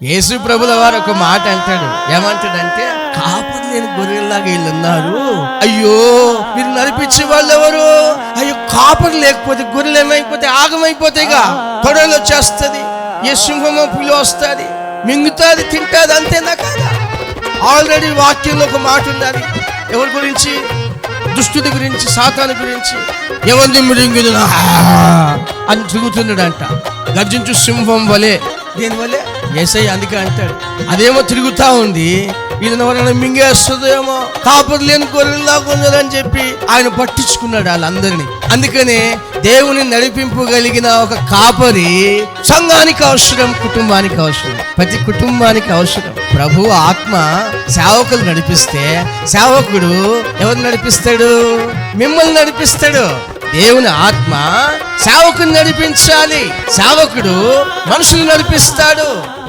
యేసు ప్రభుల వారు ఒక మాట అంటాడు. ఏమంటాడంటే కాపరి లేని గొర్రెల్లాగా వీళ్ళు ఉన్నారు అయ్యో మీరు నడిపించే వాళ్ళు ఎవరు అయ్యో కాపరి లేకపోతే గొర్రెలు ఏమైపోతే ఆగమైపోతాయిగా. తొడలు వచ్చేస్తుంది ఏ సింహమో పులి వస్తుంది మింగుతుంది తింటుంది అంతేనా కాదా? ఆల్రెడీ వాక్యంలో ఒక మాట ఉన్నది ఎవరి గురించి? దుష్టుడి గురించి సాతాను గురించి. ఎవరిని మృంగుదు అని తిరుగుతున్నాడంట. గర్జించు సింహం వలె. దేని వలె? ఏసై అందుకే అంటాడు అదేమో తిరుగుతా ఉంది వీళ్ళని ఎవరైనా మింగేస్తుందేమో కాపరి లేని గొర్రెల్లాగా ఉన్నదని చెప్పి ఆయన పట్టించుకున్నాడు వాళ్ళందరినీ. అందుకనే దేవుని నడిపింపగలిగిన ఒక కాపరి సంఘానికి అవసరం కుటుంబానికి అవసరం. ప్రతి కుటుంబానికి అవసరం. ప్రభు ఆత్మ సేవకులు నడిపిస్తే సేవకుడు ఎవరు నడిపిస్తాడు? మిమ్మల్ని నడిపిస్తాడు. దేవుని ఆత్మ సేవకుని నడిపించాలి. సేవకుడు మనుషులు నడిపిస్తాడు.